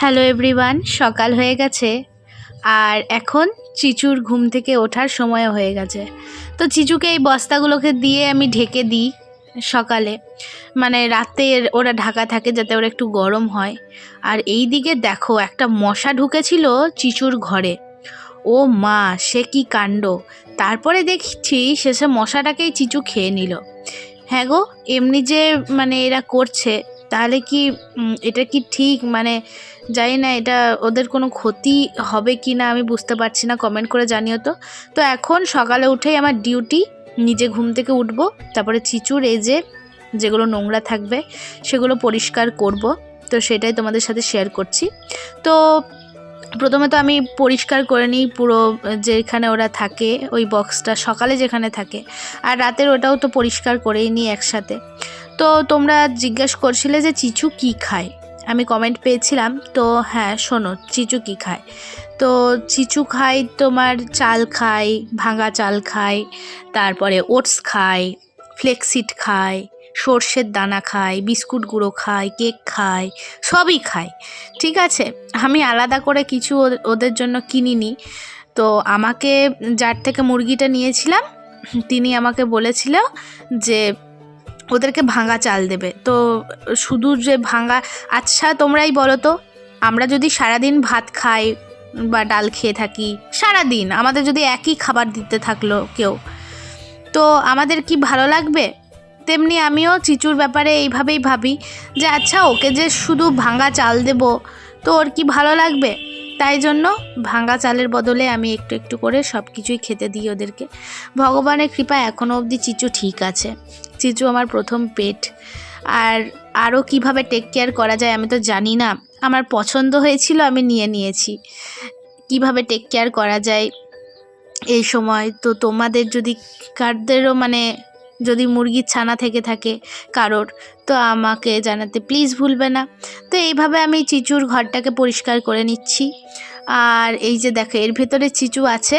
Hello everyone, সকাল হয়ে গেছে। আর এখন চিচুর ঘুম থেকে ওঠার সময় হয়ে গেছে। তো চিচুকে এই বস্তাগুলোকে দিয়ে আমি ঢেকে দিই সকালে। মানে রাতে ওরা ঢাকা থাকে যাতে ওরা একটু গরম হয়। আর এই দিকে দেখো, একটা মশা ঢুকেছিল চিচুর ঘরে। ও মা, সে কি কাণ্ড। তারপরে দেখছি শেষে মশাটাকেই চিচু খেয়ে নিল। হ্যাঁ গো, এমনি যে মানে এরা করছে তাহলে কি এটা কি ঠিক? মানে জানি না এটা ওদের কোনো ক্ষতি হবে কি না আমি বুঝতে পারছি না কমেন্ট করে জানিও তো। তো এখন সকালে উঠেই আমার ডিউটি নিজে ঘুম থেকে উঠবো, তারপরে চিচুর এই যে যেগুলো নোংরা থাকবে, সেগুলো পরিষ্কার করব। তো সেটাই তোমাদের সাথে শেয়ার করছি। তো প্রথমে তো আমি পরিষ্কার করে নিই পুরো, যেখানে ওরা থাকে, ওই বক্সটা সকালে যেখানে থাকে। আর রাতের ওটাও তো পরিষ্কার করেই নিই একসাথে। তো তোমরা জিজ্ঞেস করছিলে যে চিচু কি খায়। আমি কমেন্ট পেয়েছিলাম, তো হ্যাঁ শোনো, চিচু কি খায়? তো চিচু খায় তোমার চাল খায়, ভাঙা চাল খায়, তারপরে ওটস খায় ফ্লেক্সিড খায়, সর্ষের দানা খায়, বিস্কুট গুঁড়ো খায়, কেক খায়, সবই খায়, ঠিক আছে? আমি আলাদা করে কিছু ওদের- জন্য কিনিনি। তো আমাকে যার থেকে মুরগিটা নিয়েছিলাম, তিনি আমাকে বলেছিল যে ওদেরকে ভাঙা চাল দেবে। তো শুধু যে ভাঙা আচ্ছা তোমরাই বলো তো, আমরা যদি সারাদিন ভাত খাই বা ডাল খেয়ে থাকি, সারাদিন আমাদের যদি একই খাবার দিতে থাকল কেউ, তো আমাদের কি ভালো লাগবে? তেমনি আমিও চিচুর ব্যাপারে এইভাবেই ভাবি যে আচ্ছা ওকে যে শুধু ভাঙা চাল দেব, তো ওর কি ভালো লাগবে? তাই জন্য ভাঙা চালের বদলে আমি একটু একটু করে সব কিছুই খেতে দিই ওদেরকে। ভগবানের কৃপায় এখনও অবধি চিচু ঠিক আছে। চিচু আমার প্রথম পেট। আর আরও কীভাবে টেক কেয়ার করা যায় আমি তো জানি না। আমার পছন্দ হয়েছিল, আমি নিয়ে নিয়েছি। কীভাবে টেক কেয়ার করা যায় এই সময়? তো তোমাদের যদি কারদেরও মানে যদি মুরগির ছানা থেকে থাকে কারোর, তো আমাকে জানাতে প্লিজ ভুলবে না। তো এইভাবে আমি চিচুর ঘরটাকে পরিষ্কার করে নিচ্ছি। আর এই যে দেখো, এর ভেতরে চিচু আছে।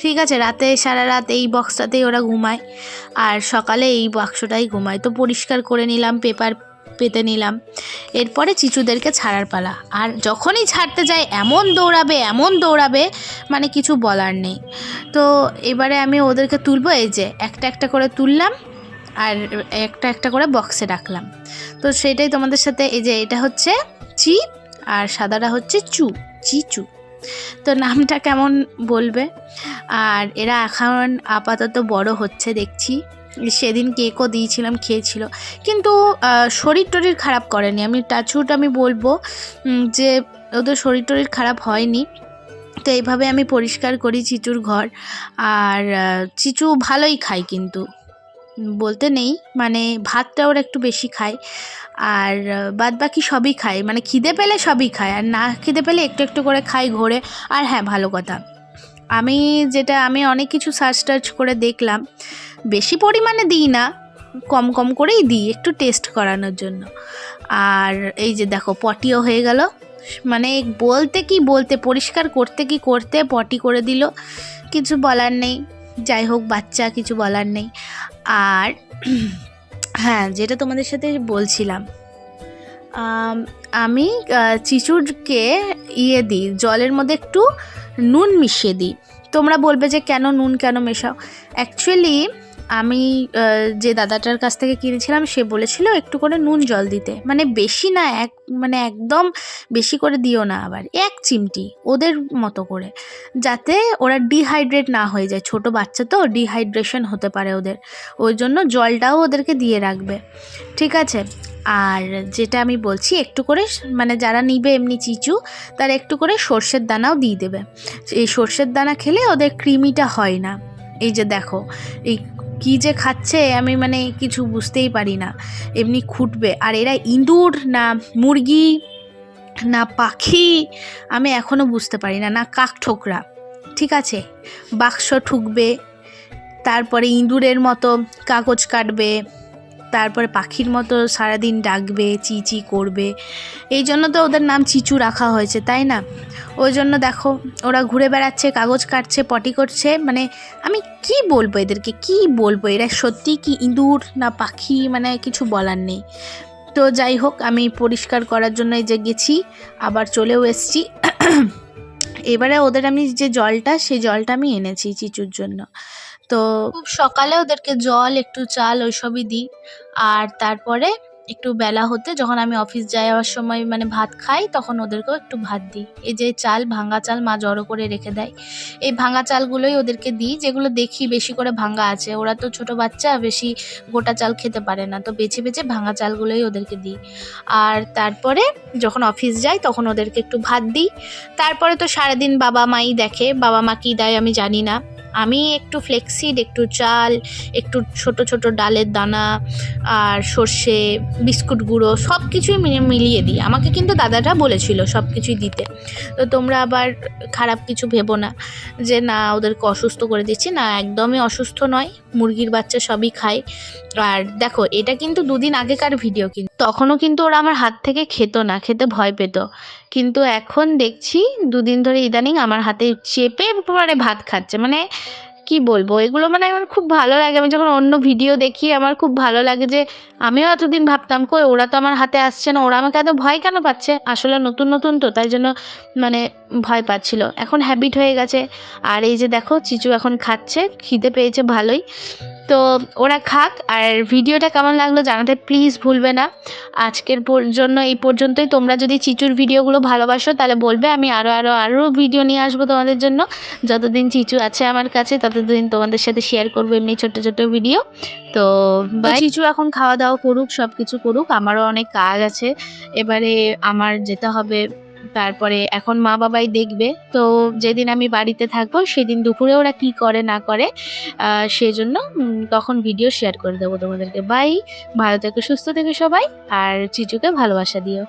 ঠিক আছে, রাতে সারা রাত এই বক্সটাতেই ওরা ঘুমায়। আর সকালে এই বাক্সটাই ঘুমায়। তো পরিষ্কার করে নিলাম পেপার পেতে নিলাম। এরপরে চিচুদেরকে ছাড়ার পালা। আর যখনই ছাড়তে যায়, এমন দৌড়াবে এমন দৌড়াবে মানে কিছু বলার নেই। তো এবারে আমি ওদেরকে তুলবো, এই যে একটা একটা করে তুললাম, আর একটা একটা করে বক্সে রাখলাম। তো সেটাই তোমাদের সাথে, এই যে এটা হচ্ছে চি, আর সাদাটা হচ্ছে চু, চিচু। তো নামটা কেমন বলবে? আর এরা এখন আপাতত বড় হচ্ছে দেখছি। সেদিন কেকও দিয়েছিলাম, খেয়েছিল। কিন্তু শরীর টরির খারাপ করেনি। আমি টাচুট আমি বলব যে ওদের শরীর টরির খারাপ হয়নি। তো এইভাবে আমি পরিষ্কার করি চিচুর ঘর। আর চিচু ভালোই খায় কিন্তু। বলতে নেই মানে ভাতটা ওরা একটু বেশি খায়, আর বাদ বাকি সবই খায় মানে খিদে পেলে সবই খায়, আর না খিদে পেলে একটু একটু করে খাই ঘোরে, আর হ্যাঁ ভালো কথা। আমি যেটা, আমি অনেক কিছু সার্চ টার্চ করে দেখলাম, বেশি পরিমাণে দিই না, কম কম করেই দিই, একটু টেস্ট করানোর জন্য। আর এই যে দেখো, পটিও হয়ে গেল মানে বলতে কি বলতে, পরিষ্কার করতে কি করতে, পটি করে দিল, কিছু বলার নেই, যাই হোক, বাচ্চা, কিছু বলার নেই। আর হ্যাঁ যেটা তোমাদের সাথে বলছিলাম, আমি চিচুরকে ইয়ে দিই, জলের মধ্যে একটু নুন মিশিয়ে দিই। তোমরা বলবে যে কেন নুন কেন মেশাও? অ্যাকচুয়ালি আমি যে দাদাটার কাছ থেকে কিনেছিলাম, সে বলেছিল একটু করে নুন জল দিতে। মানে বেশি না, এক মানে একদম বেশি করে দিও না আবার, এক চিমটি, ওদের মতো করে। যাতে ওরা ডিহাইড্রেট না হয়ে যায়। ছোট বাচ্চা তো ডিহাইড্রেশন হতে পারে ওদের। ওই জন্য জলটাও ওদেরকে দিয়ে রাখবে। ঠিক আছে? আর যেটা আমি বলছি, একটু করে মানে যারা নিবে এমনি চিচু, তারা একটু করে সর্ষের দানাও দিয়ে দেবে। এই সর্ষের দানা খেলে ওদের কৃমিটা হয় না। এই যে দেখো, এই কী যে খাচ্ছে আমি মানে কিছু বুঝতেই পারি না। এমনি খুঁটবে। আর এরা ইঁদুর না মুরগি না পাখি আমি এখনও বুঝতে পারি না না কাক ঠোকরা। ঠিক আছে? বাক্স ঠুকবে, তারপরে ইঁদুরের মতো কাগজ কাটবে তারপরে পাখির মতো সারাদিন ডাকবে, চি চি করবে। এই জন্য তো ওদের নাম চিচু রাখা হয়েছে, তাই না? ওই জন্য দেখো, ওরা ঘুরে বেড়াচ্ছে, কাগজ কাটছে, পটি করছে। মানে আমি কি বলব এদেরকে? কি বলব? এরা সত্যি কি ইঁদুর না পাখি? মানে কিছু বলার নেই। তো যাই হোক, আমি পরিষ্কার করার জন্য যে গেছি, আবার চলেও এসছি। এবারে ওদের আমি যে জলটা, সেই জলটা আমি এনেছি চিচুর জন্য। তো খুব সকালে ওদেরকে জল, একটু চাল ওইসবই দিই। আর তারপরে একটু বেলা হতে যখন আমি অফিস যাওয়ার সময় মানে ভাত খাই, তখন ওদেরকেও একটু ভাত দিই। এই যে চাল ভাঙা চাল মা জড়ো করে রেখে দেয়। এই ভাঙা চালগুলোই ওদেরকে দিই, যেগুলো দেখি বেশি করে ভাঙা আছে। ওরা তো ছোট বাচ্চা, বেশি গোটা চাল খেতে পারে না। তো বেছে বেছে ভাঙা চালগুলোই ওদেরকে দিই। আর তারপরে যখন অফিস যাই, তখন ওদেরকে একটু ভাত দিই। তারপরে তো সারাদিন বাবা মাই দেখে। বাবা মা কী দেয় আমি জানি না। আমি একটু ফ্লেক্সিড একটু চাল, একটু ছোট ছোট ডালের দানা আর সর্ষে, বিস্কুট গুঁড়ো সব কিছুই মিলিয়ে দিই। আমাকে কিন্তু দাদাটা বলেছিল সব কিছুই দিতে। তো তোমরা আবার খারাপ কিছু ভেবো না যে, না, ওদেরকে অসুস্থ করে দিচ্ছি। না, একদমই অসুস্থ নয়। মুরগির বাচ্চা সবই খায়। আর দেখো, এটা কিন্তু দুদিন আগেকার ভিডিও কিন্তু তখনও কিন্তু ওরা আমার হাত থেকে খেত না, খেতে ভয় পেত। কিন্তু এখন দেখছি, দুদিন ধরে ইদানিং আমার হাতে চেপে পরে ভাত খাচ্ছে। মানে কি বলব? এগুলো মানে আমার খুব ভালো লাগে। আমি যখন অন্য ভিডিও দেখি, আমার খুব ভালো লাগে যে, আমিও এতদিন ভাবতাম, কই, ওরা তো আমার হাতে আসছে না, ওরা আমাকে এত ভয় কেন পাচ্ছে? আসলে নতুন নতুন তো, তাই জন্য মানে ভয় পাচ্ছিল। এখন হ্যাবিট হয়ে গেছে। আর এই যে দেখো, চিচু এখন খাচ্ছে, খিদে পেয়েছে ভালোই। তো ওরা খাক আর ভিডিওটা কেমন লাগল জানাতে প্লিজ ভুলবে না। আজকের জন্য এই পর্যন্তই। তোমরা যদি চিচুর ভিডিওগুলো ভালোবাসো তাহলে বলবে আমি আরও আরও আরও ভিডিও নিয়ে আসব তোমাদের জন্য। যতদিন চিচু আছে আমার কাছে ততদিন তোমাদের সাথে শেয়ার করব এমনি ছোট্ট ছোট্ট ভিডিও। তো চিচু এখন খাওয়া দাওয়া করুক সব কিছু করুক আমারও অনেক কাজ আছে। এবারে আমার যেতে হবে তারপরে এখন মা বাবাই দেখবে। তো যেদিন আমি বাড়িতে থাকব, সেদিন দুপুরে ওরা কি করে না করে সেজন্য তখন ভিডিও শেয়ার করে দেবো তোমাদেরকে। বাই ভালো থেকো, সুস্থ থেকো সবাই। আর চিচুকে ভালোবাসা দিও।